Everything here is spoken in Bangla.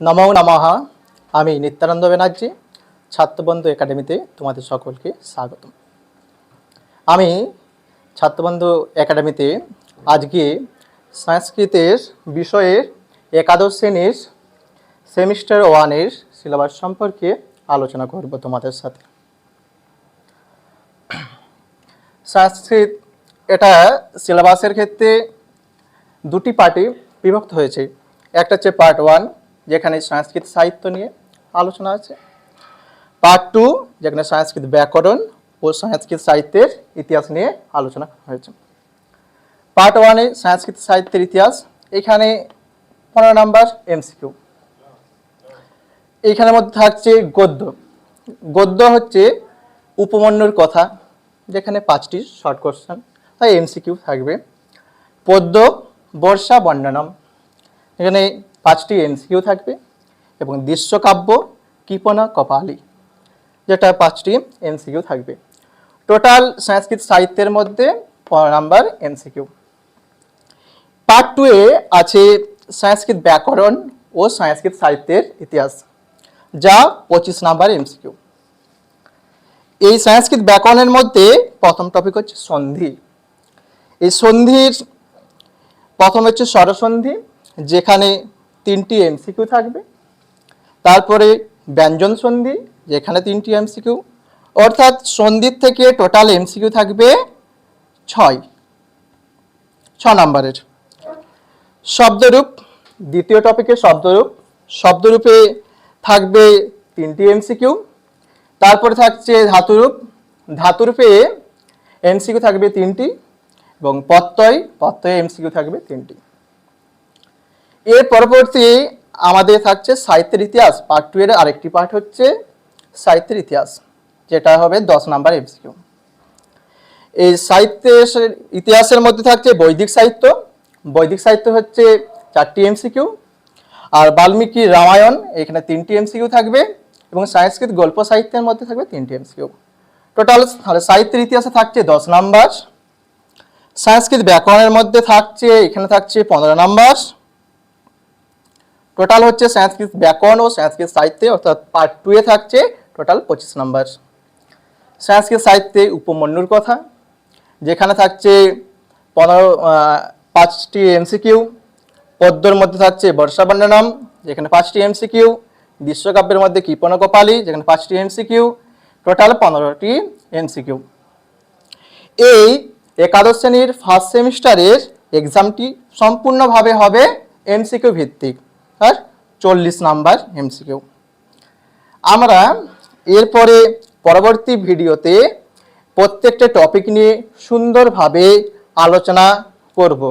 নমো নমঃ। আমি নিত্যানন্দ ব্যানার্জি ছাত্রবন্ধু একাডেমিতে তোমাদের সকলকে স্বাগতম। আমি ছাত্রবন্ধু একাডেমিতে আজকে সংস্কৃতের বিষয়ের একাদশ শ্রেণির সেমিস্টার ওয়ানের সিলেবাস সম্পর্কে আলোচনা করব তোমাদের সাথে। সংস্কৃত, এটা সিলেবাসের ক্ষেত্রে দুটি পার্টে বিভক্ত হয়েছে। একটা হচ্ছে পার্ট ওয়ান যেখানে সংস্কৃত সাহিত্য নিয়ে আলোচনা আছে। পার্ট টু যেখানে সংস্কৃত ব্যাকরণ ও সংস্কৃত সাহিত্যের ইতিহাস নিয়ে আলোচনা হয়েছে। পার্ট ওয়ানে সংস্কৃত সাহিত্যের ইতিহাস, এখানে পনেরো নাম্বার এমসিকিউ এইখানের মধ্যে থাকছে গদ্য। গদ্য হচ্ছে উপমন্যুর কথা, যেখানে পাঁচটি শর্ট কোশ্চেন, তাই এমসিকিউ থাকবে। পদ্য, বর্ষা, বর্ণনম। এখানে পাঁচটি এমসিকিউ থাকবে এবং দৃশ্যকাব্য, কৃপনা, কপালি, যেটা পাঁচটি এমসিকিউ থাকবে। টোটাল সংস্কৃত সাহিত্যের মধ্যে নাম্বার এমসিকিউ। পার্ট টু এ আছে সংস্কৃত ব্যাকরণ ও সংস্কৃত সাহিত্যের ইতিহাস, যা পঁচিশ নাম্বার এমসিকিউ। এই সংস্কৃত ব্যাকরণের মধ্যে প্রথম টপিক হচ্ছে সন্ধি। এই সন্ধির প্রথম হচ্ছে স্বরসন্ধি, যেখানে তিনটি এমসিকিউ থাকবে। তারপরে ব্যঞ্জন সন্ধি, যেখানে তিনটি এমসিকিউ। অর্থাৎ সন্ধির থেকে টোটাল এমসিকিউ থাকবে ছয়। ছ নম্বরের। শব্দরূপ, দ্বিতীয় টপিকে শব্দরূপ। শব্দরূপে থাকবে তিনটি এমসিকিউ। তারপরে থাকছে ধাতুরূপ। ধাতুরূপে এমসিকিউ থাকবে তিনটি এবং প্রত্যয়, প্রত্যয়ে এমসিকিউ থাকবে তিনটি। এর পরবর্তী আমাদের থাকছে সাহিত্যের ইতিহাস পার্ট টু এর আরেকটি পার্ট হচ্ছে সাহিত্যের ইতিহাস, যেটা হবে দশ নাম্বার এমসিকিউ এই সাহিত্যের ইতিহাসের মধ্যে থাকছে বৈদিক সাহিত্য। বৈদিক সাহিত্য হচ্ছে চারটি এমসিকিউ আর বাল্মীকি রামায়ণ, এখানে তিনটি এমসিকিউ থাকবে, এবং সংস্কৃত গল্প সাহিত্যের মধ্যে থাকবে তিনটি এমসিকিউ টোটাল তাহলে সাহিত্যের ইতিহাসে থাকছে দশ নাম্বার। সংস্কৃত ব্যাকরণের মধ্যে থাকছে, এখানে থাকছে পনেরো নাম্বার। টোটাল হচ্ছে সংস্কৃত ব্যাকরণ ও সংস্কৃত সাহিত্যে, অর্থাৎ পার্ট টু এ থাকছে টোটাল পঁচিশ নাম্বার সংস্কৃত সাহিত্যে উপমন্যুর কথা, যেখানে থাকছে পনেরো পাঁচটি এমসিকিউ পদ্মর মধ্যে থাকছে বর্ষা বর্ণনম যেখানে পাঁচটি এমসিকিউ বিশ্বকাব্যের মধ্যে কৃপণ কপালি যেখানে পাঁচটি এমসিকিউ টোটাল পনেরোটি এমসিকিউ এই একাদশ শ্রেণির ফার্স্ট সেমিস্টারের এক্সামটি সম্পূর্ণভাবে হবে এমসিকিউ ভিত্তিক। আর চল্লিশ নাম্বার এমসিকিউ আমরা এরপরে পরবর্তী ভিডিওতে প্রত্যেকটা টপিক নিয়ে সুন্দরভাবে আলোচনা করব।